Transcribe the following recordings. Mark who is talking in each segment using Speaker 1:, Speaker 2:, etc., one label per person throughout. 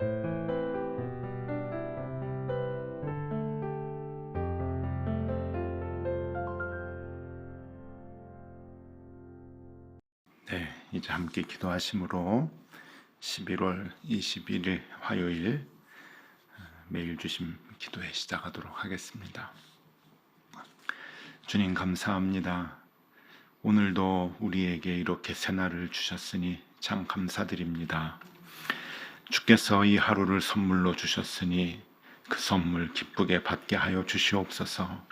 Speaker 1: 네, 이제 함께 기도하심으로 11월 21일 화요일 어, 매일 주심 기도회 시작하도록 하겠습니다. 주님 감사합니다. 오늘도 우리에게 이렇게 새날을 주셨으니 참 감사드립니다. 주께서 이 하루를 선물로 주셨으니 그 선물 기쁘게 받게 하여 주시옵소서.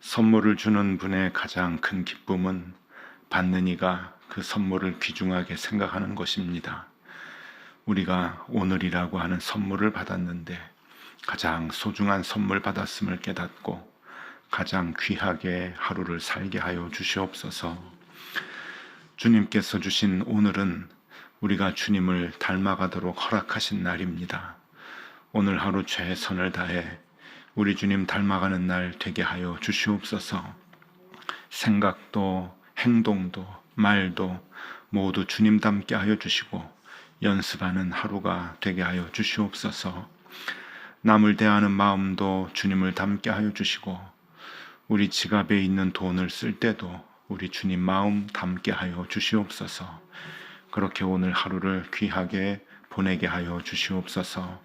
Speaker 1: 선물을 주는 분의 가장 큰 기쁨은 받는 이가 그 선물을 귀중하게 생각하는 것입니다. 우리가 오늘이라고 하는 선물을 받았는데 가장 소중한 선물 받았음을 깨닫고 가장 귀하게 하루를 살게 하여 주시옵소서. 주님께서 주신 오늘은 우리가 주님을 닮아가도록 허락하신 날입니다. 오늘 하루 최선을 다해 우리 주님 닮아가는 날 되게 하여 주시옵소서. 생각도 행동도 말도 모두 주님 닮게 하여 주시고 연습하는 하루가 되게 하여 주시옵소서. 남을 대하는 마음도 주님을 닮게 하여 주시고 우리 지갑에 있는 돈을 쓸 때도 우리 주님 마음 담게 하여 주시옵소서. 그렇게 오늘 하루를 귀하게 보내게 하여 주시옵소서.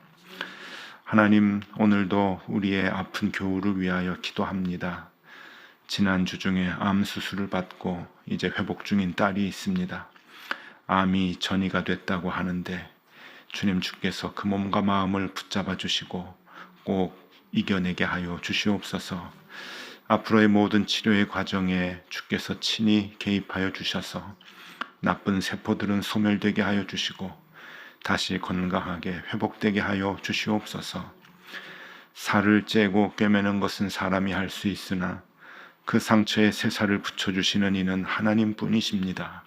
Speaker 1: 하나님, 오늘도 우리의 아픈 교우를 위하여 기도합니다. 지난주 중에 암 수술을 받고 이제 회복 중인 딸이 있습니다. 암이 전이가 됐다고 하는데 주님 주께서 그 몸과 마음을 붙잡아 주시고 꼭 이겨내게 하여 주시옵소서. 앞으로의 모든 치료의 과정에 주께서 친히 개입하여 주셔서 나쁜 세포들은 소멸되게 하여 주시고 다시 건강하게 회복되게 하여 주시옵소서. 살을 째고 꿰매는 것은 사람이 할 수 있으나 그 상처에 새살을 붙여 주시는 이는 하나님 뿐이십니다.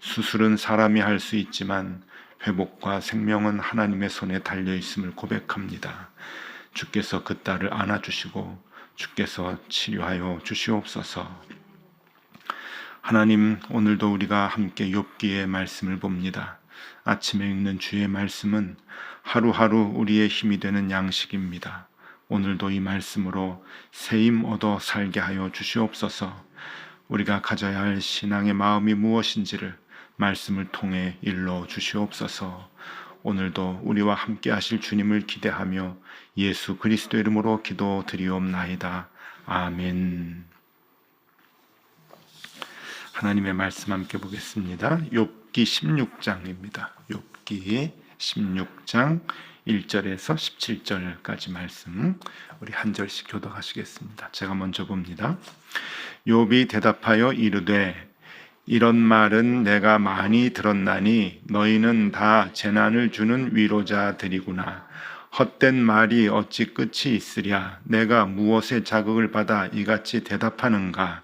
Speaker 1: 수술은 사람이 할 수 있지만 회복과 생명은 하나님의 손에 달려 있음을 고백합니다. 주께서 그 딸을 안아주시고 주께서 치료하여 주시옵소서. 하나님 오늘도 우리가 함께 욥기의 말씀을 봅니다. 아침에 읽는 주의 말씀은 하루하루 우리의 힘이 되는 양식입니다. 오늘도 이 말씀으로 새힘 얻어 살게 하여 주시옵소서. 우리가 가져야 할 신앙의 마음이 무엇인지를 말씀을 통해 일러 주시옵소서. 오늘도 우리와 함께 하실 주님을 기대하며 예수 그리스도 이름으로 기도드리옵나이다. 아멘. 하나님의 말씀 함께 보겠습니다. 욥기 16장입니다. 욥기 16장 1절에서 17절까지 말씀 우리 한 절씩 교독하시겠습니다. 제가 먼저 봅니다. 욥이 대답하여 이르되 이런 말은 내가 많이 들었나니 너희는 다 재난을 주는 위로자들이구나. 헛된 말이 어찌 끝이 있으랴. 내가 무엇에 자극을 받아 이같이 대답하는가.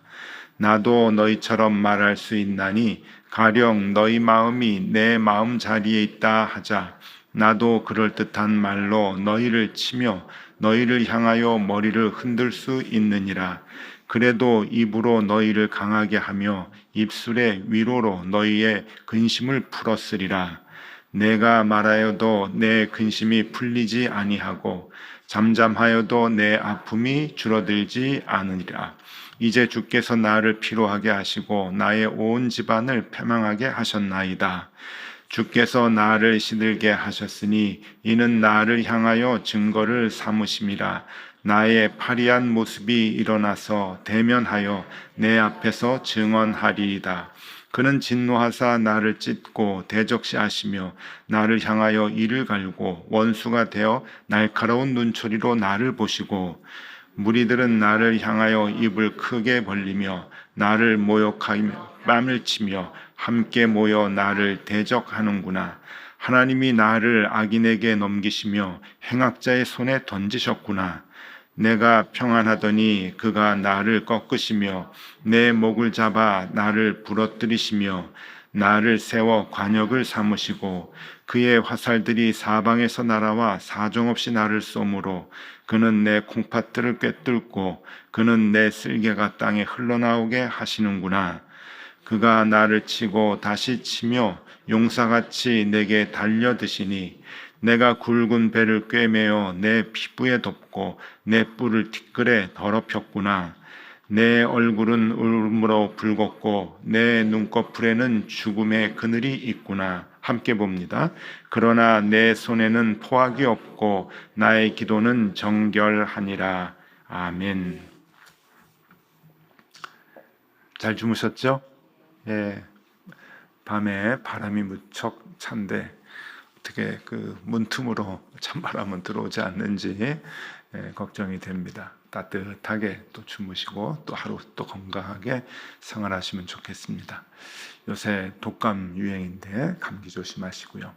Speaker 1: 나도 너희처럼 말할 수 있나니 가령 너희 마음이 내 마음 자리에 있다 하자. 나도 그럴듯한 말로 너희를 치며 너희를 향하여 머리를 흔들 수 있느니라. 그래도 입으로 너희를 강하게 하며 입술의 위로로 너희의 근심을 풀었으리라. 내가 말하여도 내 근심이 풀리지 아니하고 잠잠하여도 내 아픔이 줄어들지 않으리라. 이제 주께서 나를 피로하게 하시고 나의 온 집안을 패망하게 하셨나이다. 주께서 나를 시들게 하셨으니 이는 나를 향하여 증거를 삼으심이라. 나의 파리한 모습이 일어나서 대면하여 내 앞에서 증언하리이다. 그는 진노하사 나를 찢고 대적시하시며 나를 향하여 이를 갈고 원수가 되어 날카로운 눈초리로 나를 보시고 무리들은 나를 향하여 입을 크게 벌리며 나를 모욕하며 뺨을 치며 함께 모여 나를 대적하는구나. 하나님이 나를 악인에게 넘기시며 행악자의 손에 던지셨구나. 내가 평안하더니 그가 나를 꺾으시며 내 목을 잡아 나를 부러뜨리시며 나를 세워 관역을 삼으시고 그의 화살들이 사방에서 날아와 사정없이 나를 쏘므로 그는 내 콩팥들을 꿰뚫고 그는 내 쓸개가 땅에 흘러나오게 하시는구나. 그가 나를 치고 다시 치며 용사같이 내게 달려드시니 내가 굵은 배를 꿰매어 내 피부에 덮고 내 뿔을 티끌에 더럽혔구나. 내 얼굴은 울음으로 붉었고 내 눈꺼풀에는 죽음의 그늘이 있구나. 함께 봅니다. 그러나 내 손에는 포악이 없고 나의 기도는 정결하니라. 아멘. 잘 주무셨죠? 예. 밤에 바람이 무척 찬데 어떻게 그 문틈으로 찬바람은 들어오지 않는지 예, 걱정이 됩니다. 따뜻하게 또 주무시고 또 하루 또 건강하게 생활하시면 좋겠습니다. 요새 독감 유행인데 감기 조심하시고요.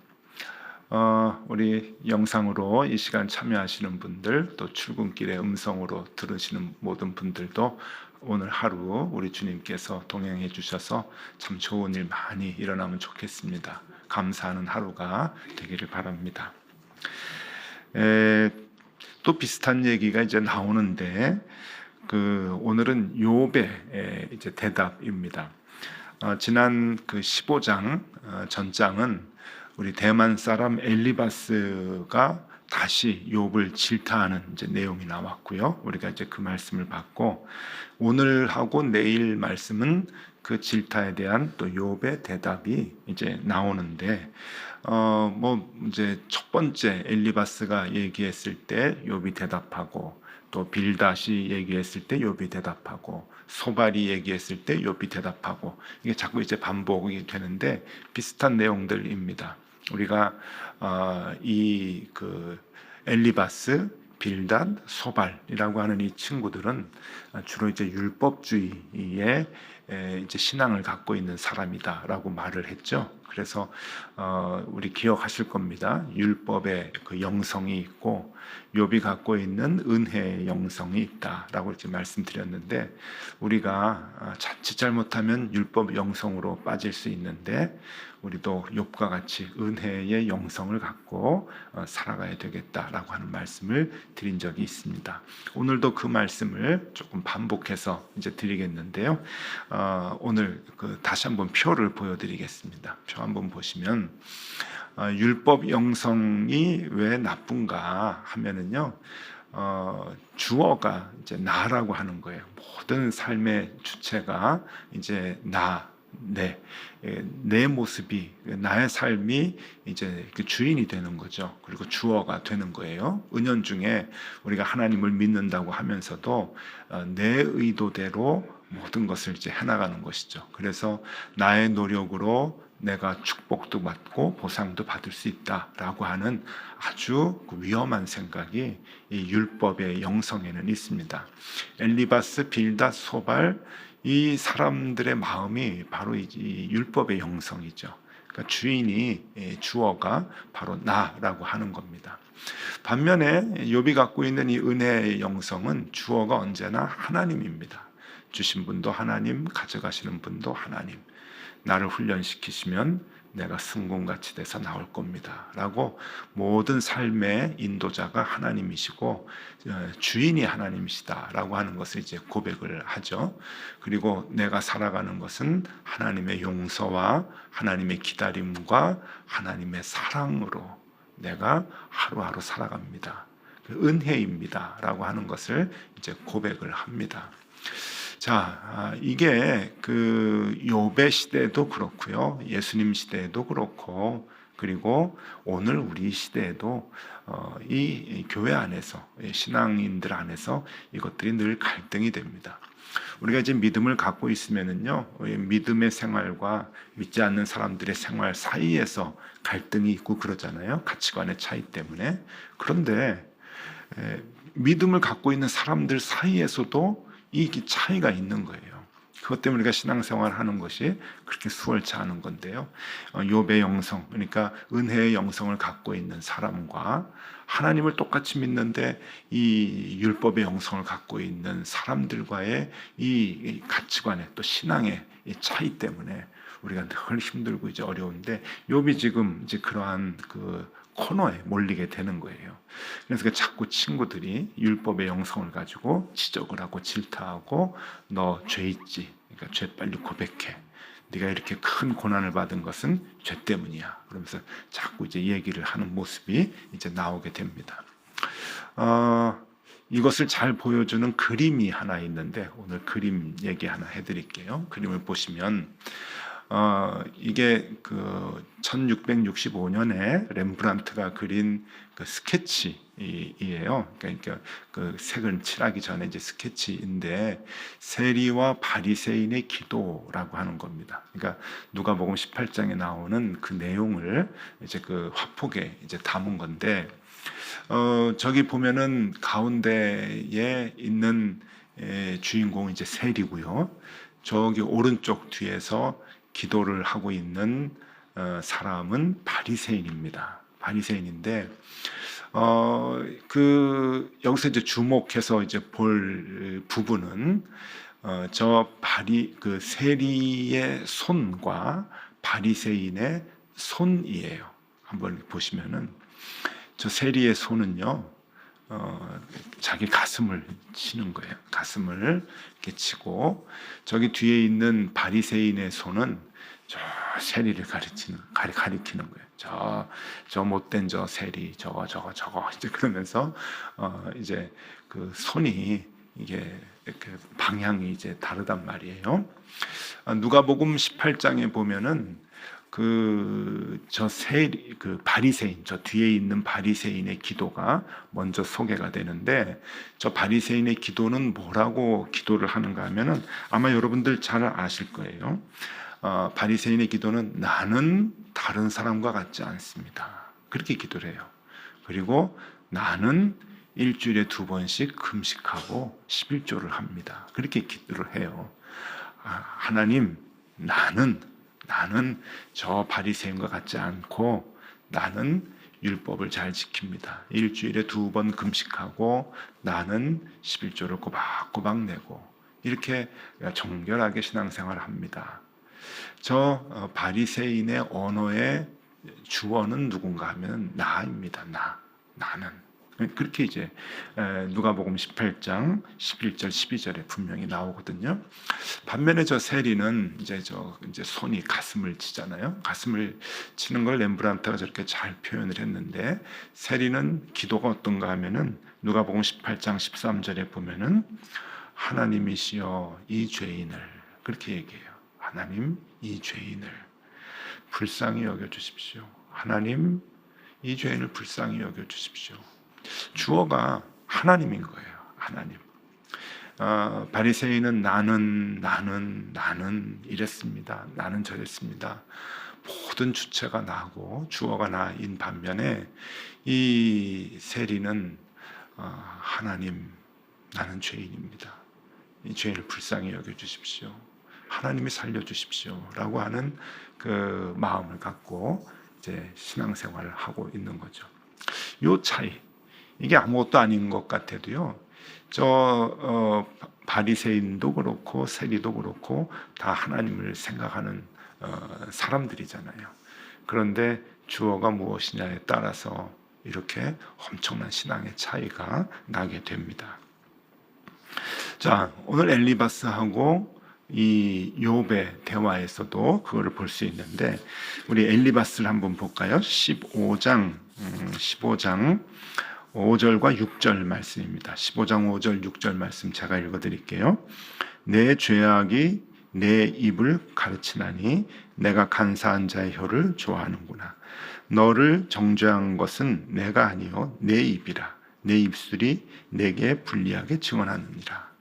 Speaker 1: 어, 우리 영상으로 이 시간 참여하시는 분들 또 출근길에 음성으로 들으시는 모든 분들도 오늘 하루 우리 주님께서 동행해 주셔서 참 좋은 일 많이 일어나면 좋겠습니다. 감사하는 하루가 되기를 바랍니다. 에, 또 비슷한 얘기가 이제 나오는데 그 오늘은 욥의 이제 대답입니다. 어, 지난 그 15장 어, 전장은 우리 대만 사람 엘리바스가 다시 욥을 질타하는 이제 내용이 나왔고요. 우리가 이제 그 말씀을 받고 오늘 하고 내일 말씀은 그 질타에 대한 또 욥의 대답이 이제 나오는데 어 뭐 이제 첫 번째 엘리바스가 얘기했을 때 욥이 대답하고 또 빌다시 얘기했을 때 욥이 대답하고 소발이 얘기했을 때 욥이 대답하고 이게 자꾸 이제 반복이 되는데 비슷한 내용들입니다. 우리가 어, 이그 엘리바스, 빌단, 소발이라고 하는 이 친구들은 주로 이제 율법주의에 이제 신앙을 갖고 있는 사람이다라고 말을 했죠. 그래서 어, 우리 기억하실 겁니다. 율법의 그 영성이 있고 욥이 갖고 있는 은혜의 영성이 있다라고 이렇게 말씀드렸는데 우리가 아, 자칫 잘못하면 율법 영성으로 빠질 수 있는데 우리도 욥과 같이 은혜의 영성을 갖고 어, 살아가야 되겠다라고 하는 말씀을 드린 적이 있습니다. 오늘도 그 말씀을 조금 반복해서 이제 드리겠는데요. 어, 오늘 그 다시 한번 표를 보여드리겠습니다. 표 한번 보시면 어, 율법 영성이 왜 나쁜가 하면은요. 어, 주어가 이제 나라고 하는 거예요. 모든 삶의 주체가 이제 나, 내, 예, 내 모습이 나의 삶이 이제 그 주인이 되는 거죠. 그리고 주어가 되는 거예요. 은연 중에 우리가 하나님을 믿는다고 하면서도 어, 내 의도대로 모든 것을 이제 해나가는 것이죠. 그래서 나의 노력으로 내가 축복도 받고 보상도 받을 수 있다라고 하는 아주 그 위험한 생각이 이 율법의 영성에는 있습니다. 엘리바스, 빌다, 소발 이 사람들의 마음이 바로 이 율법의 영성이죠. 그러니까 주인이 예, 주어가 바로 나라고 하는 겁니다. 반면에 욥이 갖고 있는 이 은혜의 영성은 주어가 언제나 하나님입니다. 주신 분도 하나님, 가져가시는 분도 하나님. 나를 훈련시키시면 내가 승공같이 돼서 나올 겁니다. 라고 모든 삶의 인도자가 하나님이시고 어, 주인이 하나님이시다. 라고 하는 것을 이제 고백을 하죠. 그리고 내가 살아가는 것은 하나님의 용서와 하나님의 기다림과 하나님의 사랑으로 내가 하루하루 살아갑니다. 그 은혜입니다. 라고 하는 것을 이제 고백을 합니다. 자, 아, 이게 그 요배 시대도 그렇고요. 예수님 시대에도 그렇고 그리고 오늘 우리 시대에도 어, 이 교회 안에서 신앙인들 안에서 이것들이 늘 갈등이 됩니다. 우리가 이제 믿음을 갖고 있으면은요, 믿음의 생활과 믿지 않는 사람들의 생활 사이에서 갈등이 있고 그러잖아요. 가치관의 차이 때문에. 그런데 믿음을 갖고 있는 사람들 사이에서도 이 차이가 있는 거예요. 그것 때문에 우리가 신앙생활 하는 것이 그렇게 수월치 않은 건데요. 요배 어, 영성, 그러니까 은혜의 영성을 갖고 있는 사람과 하나님을 똑같이 믿는데 이 율법의 영성을 갖고 있는 사람들과의 이 가치관의 또 신앙의 차이 때문에 우리가 늘 힘들고 이제 어려운데 욥이 지금 이제 그러한 그 코너에 몰리게 되는 거예요. 그래서 그 자꾸 친구들이 율법의 영성을 가지고 지적을 하고 질타하고 너 죄 있지. 그러니까 죄 빨리 고백해. 네가 이렇게 큰 고난을 받은 것은 죄 때문이야. 그러면서 자꾸 이제 얘기를 하는 모습이 이제 나오게 됩니다. 어, 이것을 잘 보여주는 그림이 하나 있는데 오늘 그림 얘기 하나 해드릴게요. 그림을 보시면 어, 이게 그 1665년에 렘브란트가 그린 그 스케치이에요. 그러니까 그 색을 칠하기 전에 이제 스케치인데 세리와 바리새인의 기도라고 하는 겁니다. 그러니까 누가복음 18장에 나오는 그 내용을 이제 그 화폭에 이제 담은 건데 어, 저기 보면은 가운데에 있는 에, 주인공이 이제 셀이고요. 저기 오른쪽 뒤에서 기도를 하고 있는 어, 사람은 바리새인입니다. 바리새인인데 어, 그 여기서 이제 주목해서 이제 볼 부분은 어, 저 바리 그 세리의 손과 바리새인의 손이에요. 한번 보시면은 저 세리의 손은요, 어, 자기 가슴을 치는 거예요. 가슴을 이렇게 치고 저기 뒤에 있는 바리새인의 손은 저 세리를 가르치는 가리 가리키는 거예요. 저 저 못된 저 세리 저거 저거 저거 이제 그러면서 어, 이제 그 손이 이게 이렇게 방향이 이제 다르단 말이에요. 아, 누가복음 18장에 보면은 그저 세리 그 바리새인 저 뒤에 있는 바리새인의 기도가 먼저 소개가 되는데 저 바리새인의 기도는 뭐라고 기도를 하는가 하면은 아마 여러분들 잘 아실 거예요. 어, 바리새인의 기도는 나는 다른 사람과 같지 않습니다. 그렇게 기도를 해요. 그리고 나는 일주일에 두 번씩 금식하고 11조를 합니다. 그렇게 기도를 해요. 아, 하나님, 나는 나는 저 바리새인과 같지 않고 나는 율법을 잘 지킵니다. 일주일에 두 번 금식하고 나는 11조를 꼬박꼬박 내고 이렇게 정결하게 신앙생활을 합니다. 저 어, 바리새인의 언어의 주어는 누군가 하면 나입니다. 나. 나는. 그렇게 이제 누가복음 18장 11절 12절에 분명히 나오거든요. 반면에 저 세리는 이제 저 이제 손이 가슴을 치잖아요. 가슴을 치는 걸 렘브란트가 저렇게 잘 표현을 했는데 세리는 기도가 어떤가 하면은 누가복음 18장 13절에 보면은 하나님이시여 이 죄인을 그렇게 얘기해요. 하나님 이 죄인을 불쌍히 여겨 주십시오. 하나님 이 죄인을 불쌍히 여겨 주십시오. 주어가 하나님인 거예요. 하나님. 어, 바리새인은 나는 나는 나는 이랬습니다. 나는 저랬습니다. 모든 주체가 나고 주어가 나인 반면에 이 세리는 어, 하나님 나는 죄인입니다. 이 죄인을 불쌍히 여겨 주십시오. 하나님이 살려 주십시오라고 하는 그 마음을 갖고 이제 신앙생활을 하고 있는 거죠. 요 차이 이게 아무것도 아닌 것 같아도요. 저 어, 바리새인도 그렇고 세리도 그렇고 다 하나님을 생각하는 어, 사람들이잖아요. 그런데 주어가 무엇이냐에 따라서 이렇게 엄청난 신앙의 차이가 나게 됩니다. 자, 오늘 엘리바스하고 이 욥의 대화에서도 그거를 볼 수 있는데 우리 엘리바스를 한번 볼까요? 15장 15장 5절과 6절 말씀입니다. 15장 5절 6절 말씀 제가 읽어 드릴게요. 내 죄악이 내 입을 가르치나니 내가 간사한 자의 혀를 좋아하는구나. 너를 정죄한 것은 내가 아니요 내 입이라. 내 입술이 내게 불리하게 증언하느니라.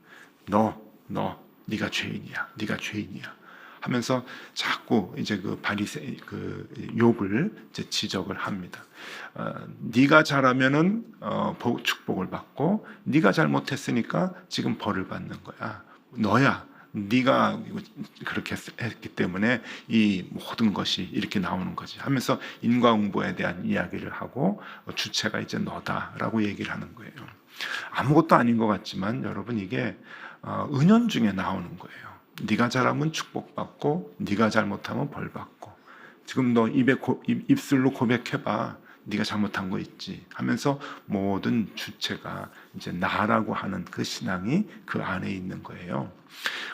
Speaker 1: 너, 너, 네가 죄인이야. 네가 죄인이야. 하면서 자꾸 이제 그 바리새 그 이제 지적을 합니다. 어, 네가 잘하면은 어, 축복을 받고 네가 잘못했으니까 지금 벌을 받는 거야. 너야. 네가 그렇게 했기 때문에 이 모든 것이 이렇게 나오는 거지 하면서 인과응보에 대한 이야기를 하고 주체가 이제 너다라고 얘기를 하는 거예요. 아무것도 아닌 것 같지만 여러분 이게 어, 은연 중에 나오는 거예요. 네가 잘하면 축복받고 네가 잘못하면 벌받고 지금 너 입에 고, 입, 입술로 고백해봐 네가 잘못한 거 있지 하면서 모든 주체가 이제 나라고 하는 그 신앙이 그 안에 있는 거예요.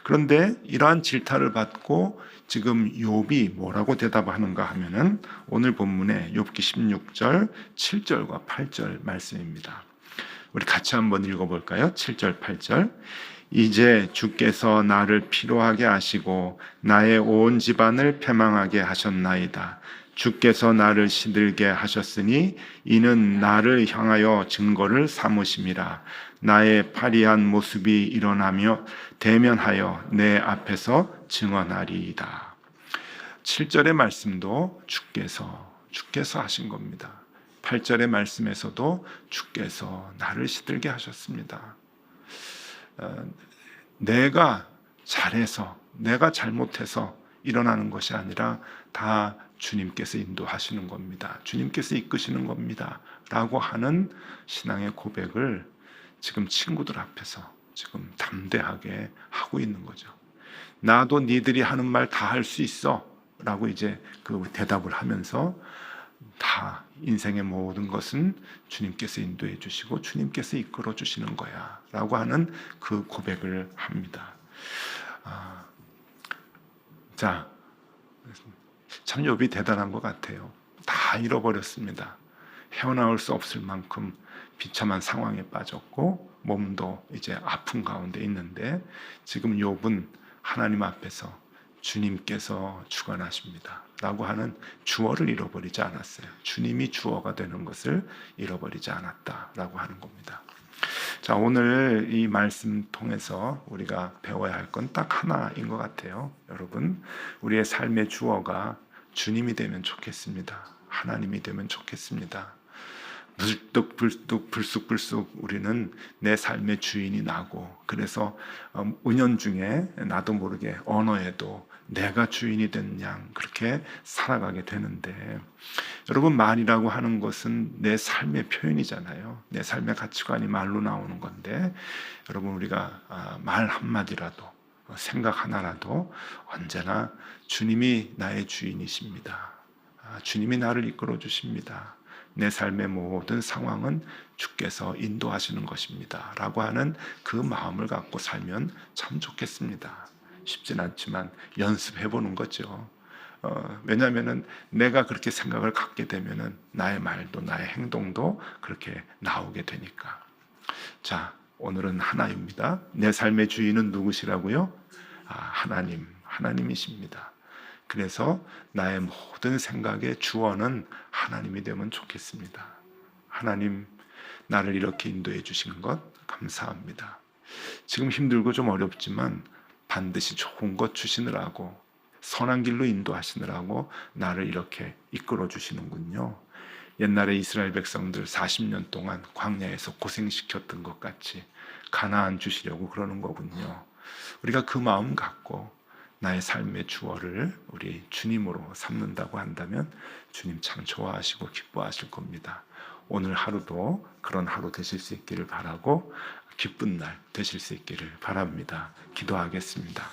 Speaker 1: 그런데 이러한 질타를 받고 지금 욥이 뭐라고 대답하는가 하면은 오늘 본문에 욥기 16절, 7절과 8절 말씀입니다. 우리 같이 한번 읽어 볼까요? 7절, 8절. 이제 주께서 나를 피로하게 하시고 나의 온 집안을 패망하게 하셨나이다. 주께서 나를 시들게 하셨으니 이는 나를 향하여 증거를 삼으심이라. 나의 파리한 모습이 일어나며 대면하여 내 앞에서 증언하리이다. 7절의 말씀도 주께서 주께서 하신 겁니다. 8절의 말씀에서도 주께서 나를 시들게 하셨습니다. 어, 내가 잘해서 내가 잘못해서 일어나는 것이 아니라 다 주님께서 인도하시는 겁니다. 주님께서 이끄시는 겁니다. 라고 하는 신앙의 고백을 지금 친구들 앞에서 지금 담대하게 하고 있는 거죠. 나도 니들이 하는 말 다 할 수 있어. 라고 이제 그 대답을 하면서 다 인생의 모든 것은 주님께서 인도해 주시고 주님께서 이끌어 주시는 거야. 라고 하는 그 고백을 합니다. 아, 자, 참 욥이 대단한 것 같아요. 다 잃어버렸습니다. 헤어나올 수 없을 만큼 비참한 상황에 빠졌고 몸도 이제 아픈 가운데 있는데 지금 욥은 하나님 앞에서 주님께서 주관하십니다. 라고 하는 주어를 잃어버리지 않았어요. 주님이 주어가 되는 것을 잃어버리지 않았다. 라고 하는 겁니다. 자, 오늘 이 말씀 통해서 우리가 배워야 할 건 딱 하나인 것 같아요. 여러분, 우리의 삶의 주어가 주님이 되면 좋겠습니다. 하나님이 되면 좋겠습니다. 불뚝 불뚝 불쑥불쑥 우리는 내 삶의 주인이 나고 그래서 은연 중에 나도 모르게 언어에도 내가 주인이 된 양 그렇게 살아가게 되는데 여러분 말이라고 하는 것은 내 삶의 표현이잖아요. 내 삶의 가치관이 말로 나오는 건데 여러분 우리가 아, 말 한마디라도 생각 하나라도 언제나 주님이 나의 주인이십니다. 아, 주님이 나를 이끌어 주십니다. 내 삶의 모든 상황은 주께서 인도하시는 것입니다. 라고 하는 그 마음을 갖고 살면 참 좋겠습니다. 쉽진 않지만 연습해 보는 거죠. 어, 왜냐하면 내가 그렇게 생각을 갖게 되면 나의 말도 나의 행동도 그렇게 나오게 되니까. 자, 오늘은 하나입니다. 내 삶의 주인은 누구시라고요? 아, 하나님, 하나님이십니다. 그래서 나의 모든 생각의 주어는 하나님이 되면 좋겠습니다. 하나님, 나를 이렇게 인도해 주시는 것 감사합니다. 지금 힘들고 좀 어렵지만 반드시 좋은 것 주시느라고 선한 길로 인도하시느라고 나를 이렇게 이끌어 주시는군요. 옛날에 이스라엘 백성들 40년 동안 광야에서 고생시켰던 것 같이 가나안 주시려고 그러는 거군요. 우리가 그 마음 갖고 나의 삶의 주어를 우리 주님으로 삼는다고 한다면 주님 참 좋아하시고 기뻐하실 겁니다. 오늘 하루도 그런 하루 되실 수 있기를 바라고 기쁜 날 되실 수 있기를 바랍니다. 기도하겠습니다.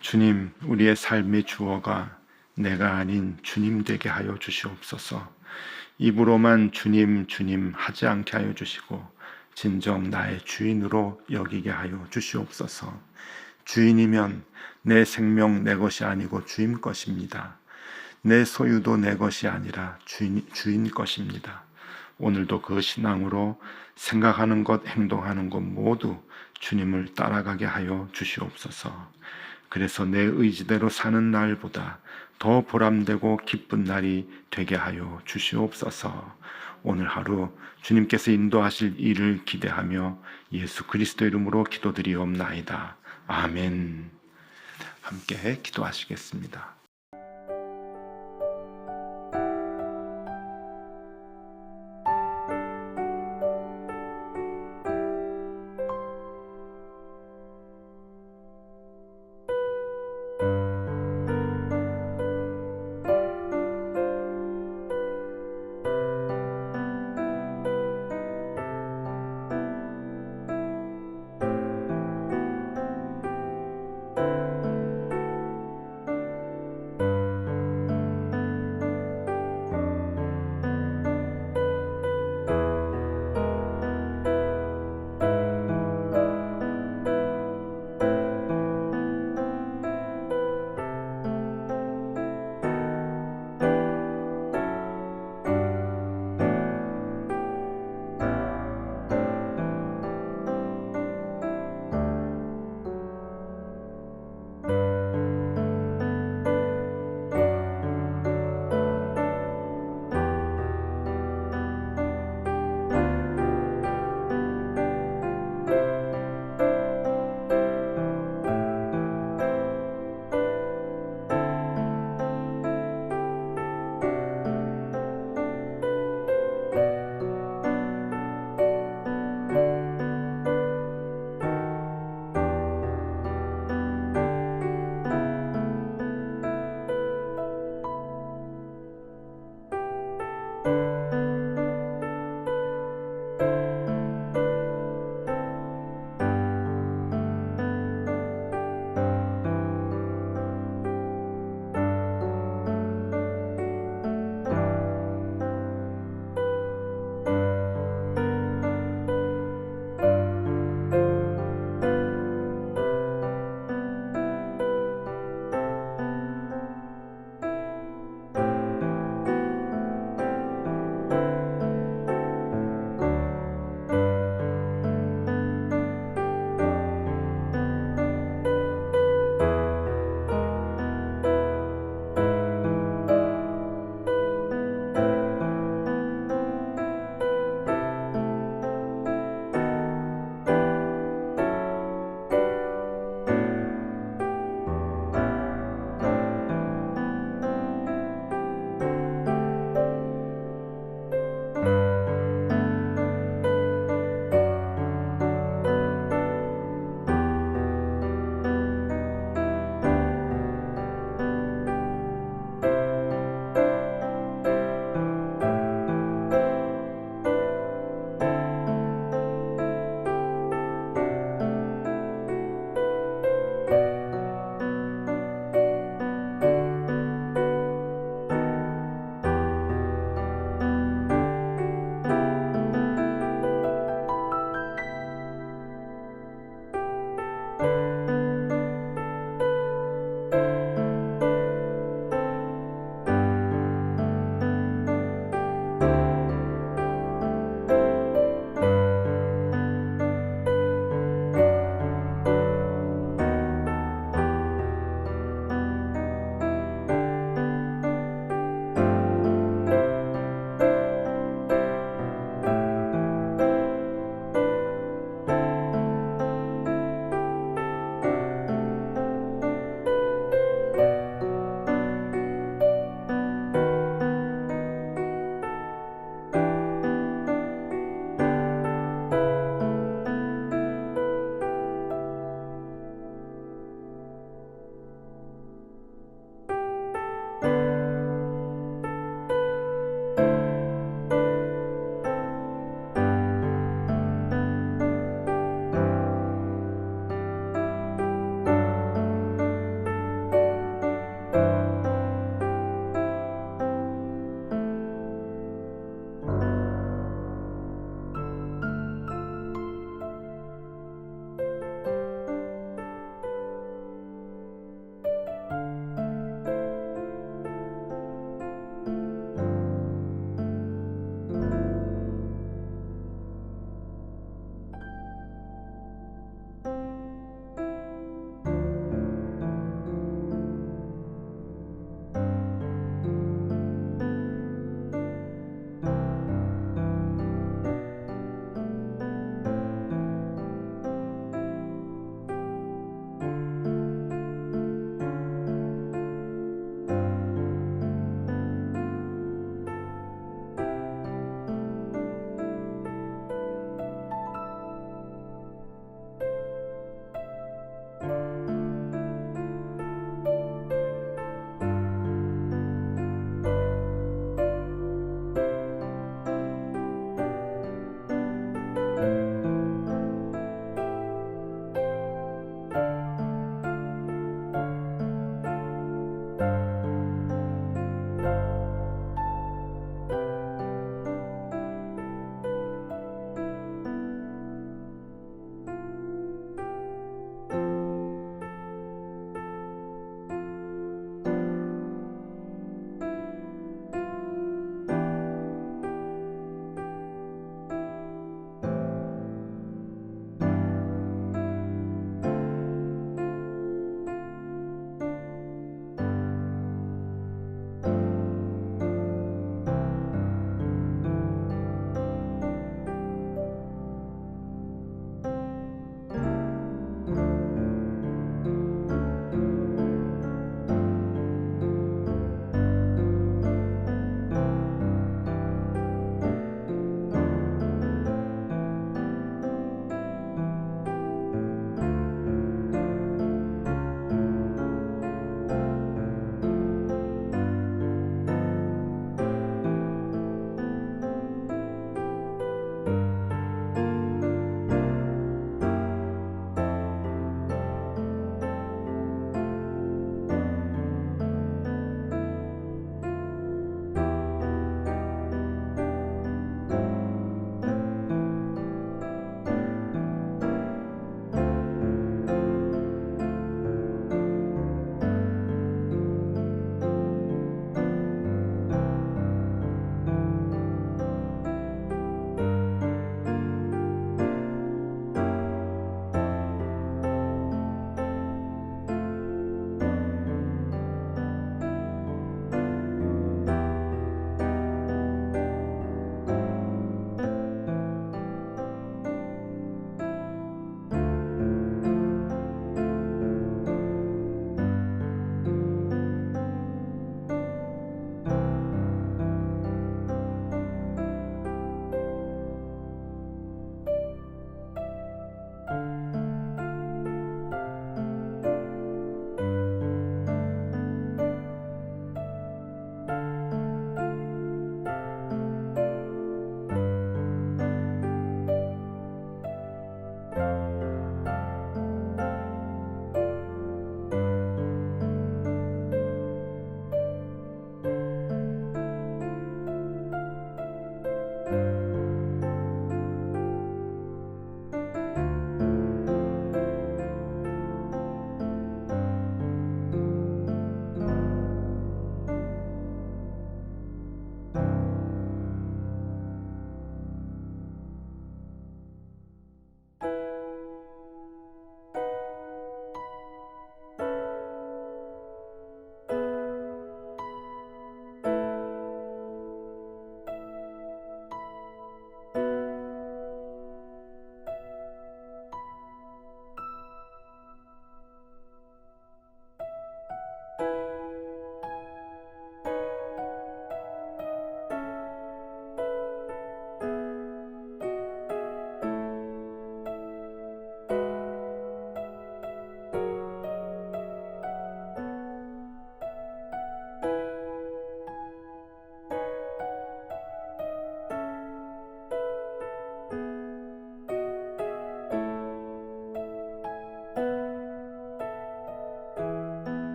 Speaker 1: 주님, 우리의 삶의 주어가 내가 아닌 주님 되게 하여 주시옵소서. 입으로만 주님, 주님 하지 않게 하여 주시고, 진정 나의 주인으로 여기게 하여 주시옵소서. 주인이면 내 생명 내 것이 아니고 주인 것입니다. 내 소유도 내 것이 아니라 주인, 주인 것입니다. 오늘도 그 신앙으로 생각하는 것, 행동하는 것 모두 주님을 따라가게 하여 주시옵소서. 그래서 내 의지대로 사는 날보다 더 보람되고 기쁜 날이 되게 하여 주시옵소서. 오늘 하루 주님께서 인도하실 일을 기대하며 예수 그리스도 이름으로 기도드리옵나이다. 아멘. 함께 기도하시겠습니다.